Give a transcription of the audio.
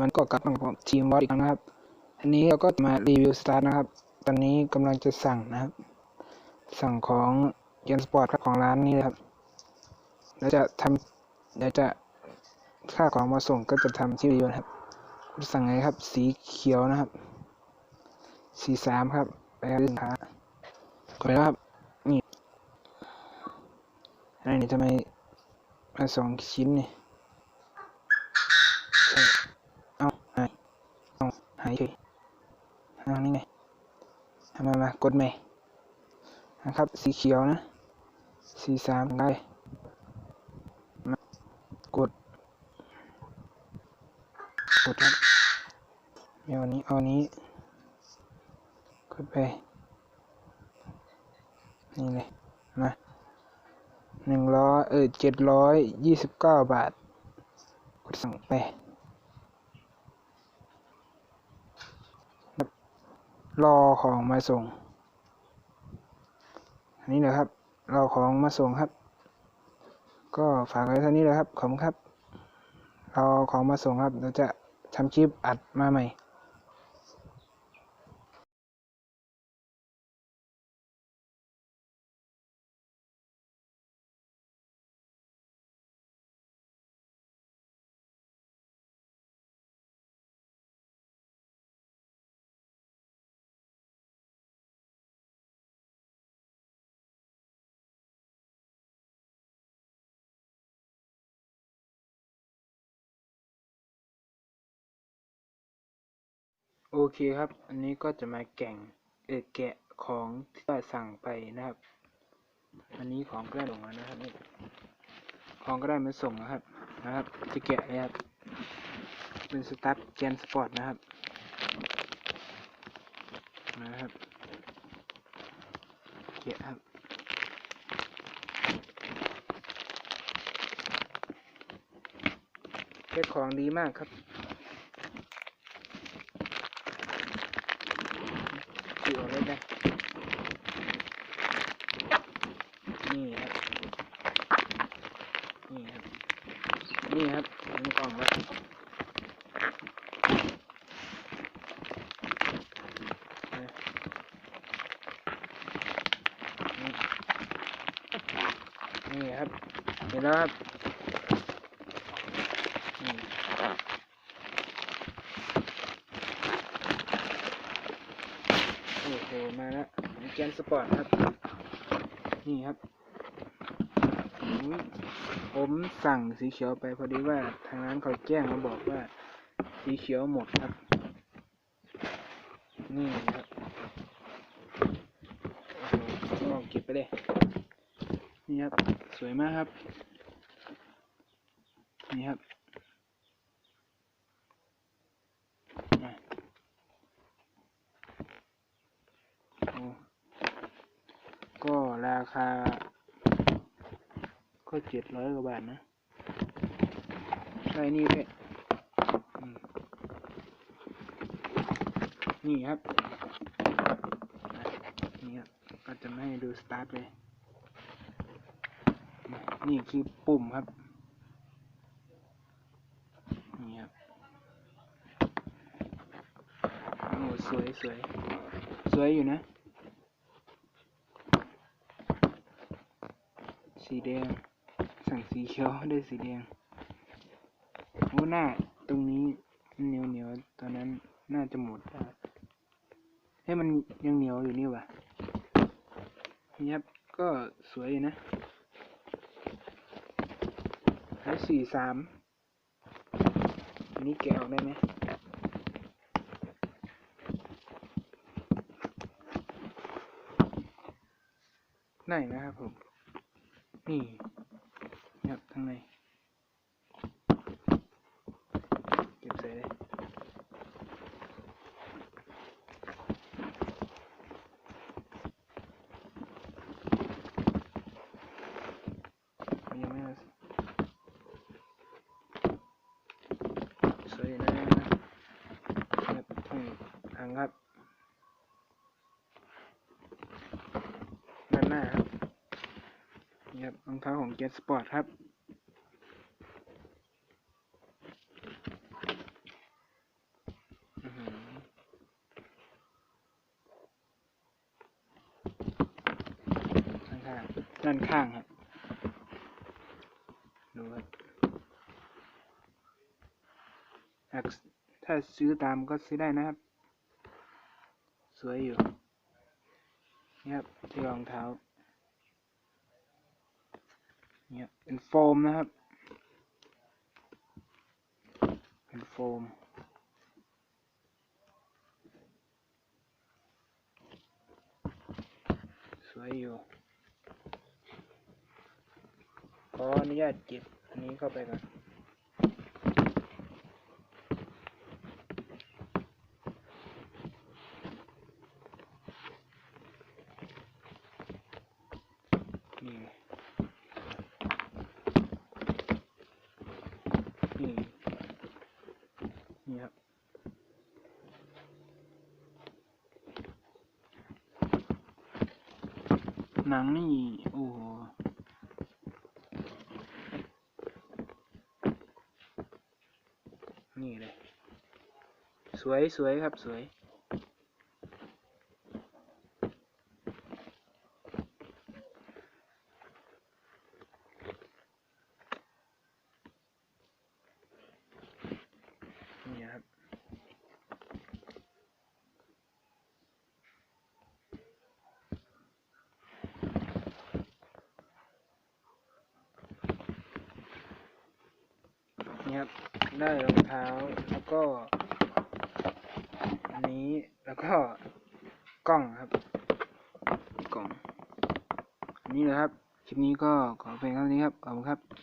มันก็กลับมากับทีมวอตอีกครั้งนะครับ อันนี้เราก็มารีวิวสตาร์ทนะครับ ตอนนี้กำลังจะสั่งนะครับ สั่งของเกนสปอร์ตครับของร้านนี้นะครับแล้วจะทำเดี๋ยวจะค่าของมาส่งก็จะทำที่วิดีโอนะครับ คุณสั่งไงครับ สีเขียวนะครับ สีสามครับไปครับสินค้ากดไปแล้วครับนี่อะไรนี่ทำไมมาสองชิ้นนี่ใช่เอาหายเอาหายเฉยเอานี่ไงเอา มามากดใหม่นะครับ สีเขียวนะสีสามได้มากด กดครับเอาอันนี้เอาอันนี้กดไป นี่เลยมาหนึ่งร้อยเออเจ็ดร้อยยี่สิบเก้าบาท กดสั่งไป รอของมาส่ง อันนี้นะครับ รอของมาส่งครับ ก็ฝากไว้เท่านี้เลยครับ ขอบคุณครับ รอของมาส่งครับ เราจะทำคลิปอัดมาใหม่ โอเคครับ อันนี้ก็จะมาแก่งเออแกะของที่ว่าสั่งไปนะครับ อันนี้ของก็ได้ลงมานะครับนี่ของก็ได้มาส่งนะครับนะครับ จะแกะเลยครับ เป็นสตาร์ทแกนสปอร์ตนะครับนะครับแกะครับแกะของดีมากครับ คือออกเลยนะนี่ครับ นี่ครับ นี่ครับมีกล่องแล้วนี่ครับเห็นแล้วครับนี่โอ้โหมาแล้วแกนสปอร์ตครับ นี่ครับ ผมสั่งสีเขียวไปพอดีว่าทางร้านเขาแจ้งมาบอกว่า สีเขียวหมดครับ นี่ครับลองเก็บไปเลย นี่ครับ สวยมากครับ นี่ครับก็ราคา ก็เจ็ดร้อยกว่าบาทนะ ใช่นี่ด้วยอืมนี่ครับ นี่ครับ ก็จะไม่ให้ดูสตาร์ทเลย นี่คือปุ่มครับ นี่ครับโอ้สวยสวย สวยอยู่นะ สีแดง สั่งสีเขียวได้สีแดงโอ้หน้าตรงนี้เหนียวเหนียวตอนนั้นน่าจะหมดแล้มันยังเหนียวอยู่นี่วะนี่ครับก็สวยอยู่นะใช้สี่สามอันนี้แกะออกได้ไหมได้นะครับผม นี่างในเก็บใส่เลยยังไม่เอาสวยนะครับทั้งอังครับด้านหน้าครับนี่ครับรองเท้าของเกสสปอร์ตครับาง ด้านข้างครับดูครับหาถ้าซื้อตามก็ซื้อได้นะครับ สวยอยู่นี่ครับที่รองเท้าเนี่ยเป็นโฟมนะครับ เป็นโฟมสวยอยู่ ข ออนุญาตเก็บอันนี้เข้าไปก่อนนี่นี่นี่ครับหนังนี่ โอ้โห นี่เลย สวยสวยครับสวย นี่ครับ นี่ครับ ได้รองเท้าแล้วก็ นนี้แล้วก็กล้องครับ กล้องอันนี้นะครับ คลิปนี้ก็ขอเพียงเท่านี้ครับ ขอบคุณครับ